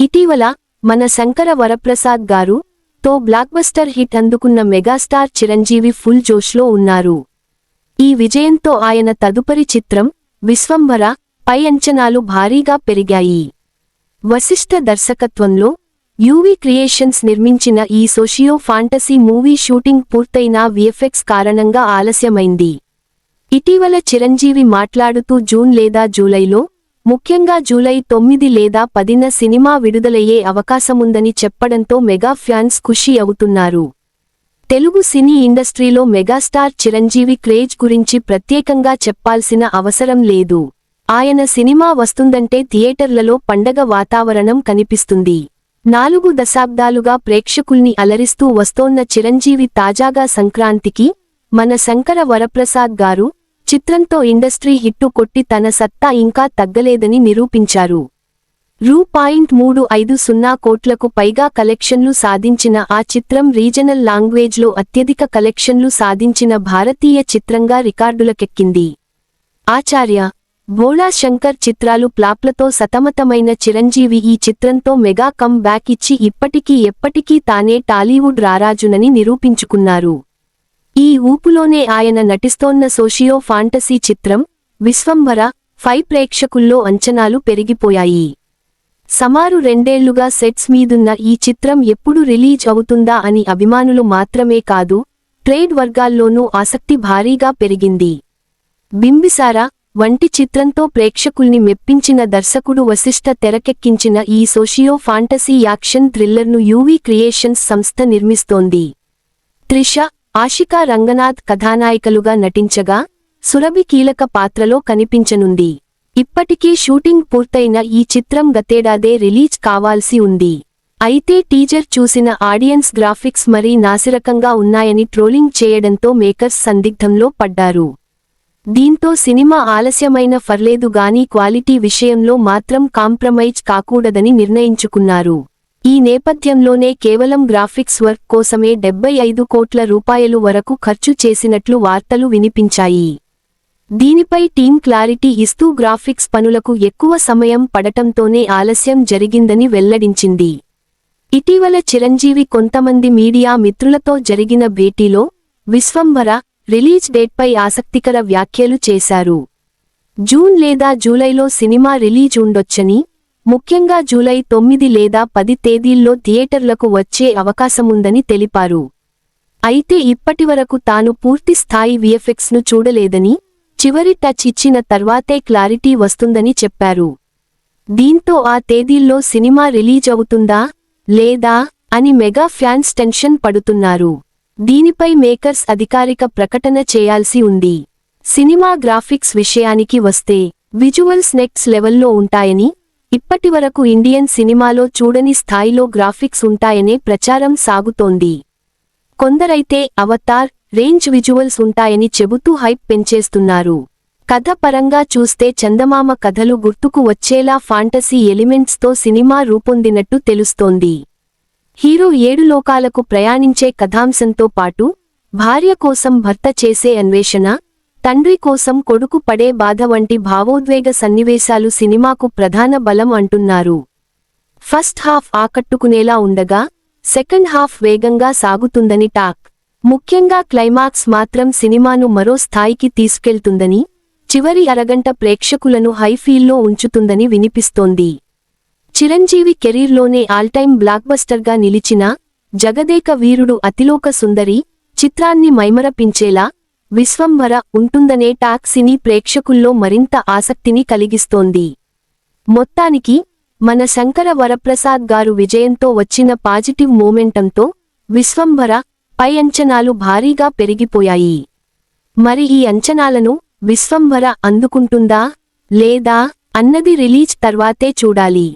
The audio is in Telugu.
ఇటీవల మన శంకర వరప్రసాద్ గారు తో బ్లాక్బస్టర్ హిట్ అందుకున్న మెగాస్టార్ చిరంజీవి ఫుల్ జోష్లో ఉన్నారు. ఈ విజయంతో ఆయన తదుపరి చిత్రం విశ్వంభర పై అంచనాలు భారీగా పెరిగాయి. వశిష్ఠ దర్శకత్వంలో యూవీ క్రియేషన్స్ నిర్మించిన ఈ సోషియో ఫాంటసీ మూవీ షూటింగ్ పూర్తయిన విఎఫ్ఎక్స్ కారణంగా ఆలస్యమైంది. ఇటీవల చిరంజీవి మాట్లాడుతూ జూన్ లేదా జూలైలో ముఖ్యంగా జూలై తొమ్మిది లేదా పదిన సినిమా విడుదలయ్యే అవకాశముందని చెప్పడంతో మెగా ఫ్యాన్స్ ఖుషి అవుతున్నారు. తెలుగు సినీ ఇండస్ట్రీలో మెగాస్టార్ చిరంజీవి క్రేజ్ గురించి ప్రత్యేకంగా చెప్పాల్సిన అవసరం లేదు. ఆయన సినిమా వస్తుందంటే థియేటర్లలో పండగ వాతావరణం కనిపిస్తుంది. నాలుగు దశాబ్దాలుగా ప్రేక్షకుల్ని అలరిస్తూ వస్తోన్న చిరంజీవి తాజాగా సంక్రాంతికి మన శంకర వరప్రసాద్ గారు చిత్రంతో ఇండస్ట్రీ హిట్టు కొట్టి తన సత్తా ఇంకా తగ్గలేదని నిరూపించారు. రూ పాయింట్ మూడు ఐదు సున్నా కోట్లకు పైగా కలెక్షన్లు సాధించిన ఆ చిత్రం రీజనల్ లాంగ్వేజ్లో అత్యధిక కలెక్షన్లు సాధించిన భారతీయ చిత్రంగా రికార్డులకెక్కింది. ఆచార్య భోళా శంకర్ చిత్రాలు ప్లాప్లతో సతమతమైన చిరంజీవి ఈ చిత్రంతో మెగా కమ్ బ్యాక్ ఇచ్చి ఇప్పటికీ ఎప్పటికీ తానే టాలీవుడ్ రారాజునని నిరూపించుకున్నారు. ఈ ఊపులోనే ఆయన నటిస్తోన్న సోషియో ఫాంటసీ చిత్రం విశ్వంభర ఫై ప్రేక్షకుల్లో అంచనాలు పెరిగిపోయాయి. సమారు రెండేళ్ళుగా సెట్స్ మీదున్న ఈ చిత్రం ఎప్పుడు రిలీజ్ అవుతుందా అని అభిమానులు మాత్రమే కాదు ట్రేడ్ వర్గాల్లోనూ ఆసక్తి భారీగా పెరిగింది. బింబిసార వంటి చిత్రంతో ప్రేక్షకుల్ని మెప్పించిన దర్శకుడు వశిష్ఠ తెరకెక్కించిన ఈ సోషియో ఫాంటసీ యాక్షన్ థ్రిల్లర్ను యూవీ క్రియేషన్స్ సంస్థ నిర్మిస్తోంది. త్రిష ఆషికా రంగనాథ్ కథానాయికలుగా నటించగా సురభి కీలక పాత్రలో కనిపించనుంది. ఇప్పటికీ షూటింగ్ పూర్తయిన ఈ చిత్రం గతేడాదే రిలీజ్ కావాల్సి ఉంది. అయితే టీజర్ చూసిన ఆడియన్స్ గ్రాఫిక్స్ మరీ నాసిరకంగా ఉన్నాయని ట్రోలింగ్ చేయడంతో మేకర్స్ సందిగ్ధంలో పడ్డారు. దీంతో సినిమా ఆలస్యమైన ఫర్లేదు గానీ క్వాలిటీ విషయంలో మాత్రం కాంప్రమైజ్ కాకూడదని నిర్ణయించుకున్నారు. ఈ నేపథ్యంలోనే కేవలం గ్రాఫిక్స్ వర్క్ కోసమే డెబ్బై ఐదు కోట్ల రూపాయలు వరకు ఖర్చు చేసినట్లు వార్తలు వినిపించాయి. దీనిపై టీం క్లారిటీ ఇస్తూ గ్రాఫిక్స్ పనులకు ఎక్కువ సమయం పడటంతోనే ఆలస్యం జరిగిందని వెల్లడించింది. ఇటీవల చిరంజీవి కొంతమంది మీడియా మిత్రులతో జరిగిన భేటీలో విశ్వంభర రిలీజ్ డేట్పై ఆసక్తికర వ్యాఖ్యలు చేశారు. జూన్ లేదా జూలైలో సినిమా రిలీజ్ ఉండొచ్చని ముఖ్యంగా జూలై తొమ్మిది లేదా పది తేదీల్లో థియేటర్లకు వచ్చే అవకాశముందని తెలిపారు. అయితే ఇప్పటివరకు తాను పూర్తి స్థాయి విఎఫ్ఎక్స్ను చూడలేదని చివరి టచ్ ఇచ్చిన తర్వాతే క్లారిటీ వస్తుందని చెప్పారు. దీంతో ఆ తేదీల్లో సినిమా రిలీజ్ అవుతుందా లేదా అని మెగా ఫ్యాన్స్ టెన్షన్ పడుతున్నారు. దీనిపై మేకర్స్ అధికారిక ప్రకటన చేయాల్సి ఉంది. సినిమా గ్రాఫిక్స్ విషయానికి వస్తే విజువల్స్ నెక్స్ట్ లెవెల్లో ఉంటాయని ఇప్పటివరకు ఇండియన్ సినిమాలో చూడని స్థాయిలో గ్రాఫిక్స్ ఉంటాయనే ప్రచారం సాగుతోంది. కొందరైతే అవతార్ రేంజ్ విజువల్స్ ఉంటాయని చెబుతూ హైప్ పెంచేస్తున్నారు. కథ పరంగా చూస్తే చందమామ కథలు గుర్తుకు వచ్చేలా ఫాంటసీ ఎలిమెంట్స్తో సినిమా రూపొందినట్టు తెలుస్తోంది. హీరో ఏడు లోకాలకు ప్రయాణించే కథాంశంతో పాటు భార్య కోసం భర్త చేసే అన్వేషణ తండ్రి కోసం కొడుకు పడే బాధ వంటి భావోద్వేగ సన్నివేశాలు సినిమాకు ప్రధాన బలం అంటున్నారు. ఫస్ట్ హాఫ్ ఆకట్టుకునేలా ఉండగా సెకండ్ హాఫ్ వేగంగా సాగుతుందని టాక్. ముఖ్యంగా క్లైమాక్స్ మాత్రం సినిమాను మరో స్థాయికి తీసుకెళ్తుందని చివరి అరగంట ప్రేక్షకులను హైఫీల్లో ఉంచుతుందని వినిపిస్తోంది. చిరంజీవి కెరీర్లోనే ఆల్టైమ్ బ్లాక్బస్టర్గా నిలిచిన జగదేక వీరుడు అతిలోక సుందరి చిత్రాన్ని మైమరపించేలా విశ్వంభర ఉంటుందనే టాక్ సినీ ప్రేక్షకుల్లో మరింత ఆసక్తిని కలిగిస్తోంది. మొత్తానికి మన శంకర వరప్రసాద్ గారు విజయంతో వచ్చిన పాజిటివ్ మూమెంటంతో విశ్వంభర పై అంచనాలు భారీగా పెరిగిపోయాయి. మరి ఈ అంచనాలను విశ్వంభర అందుకుంటుందా లేదా అన్నది రిలీజ్ తర్వాతే చూడాలి.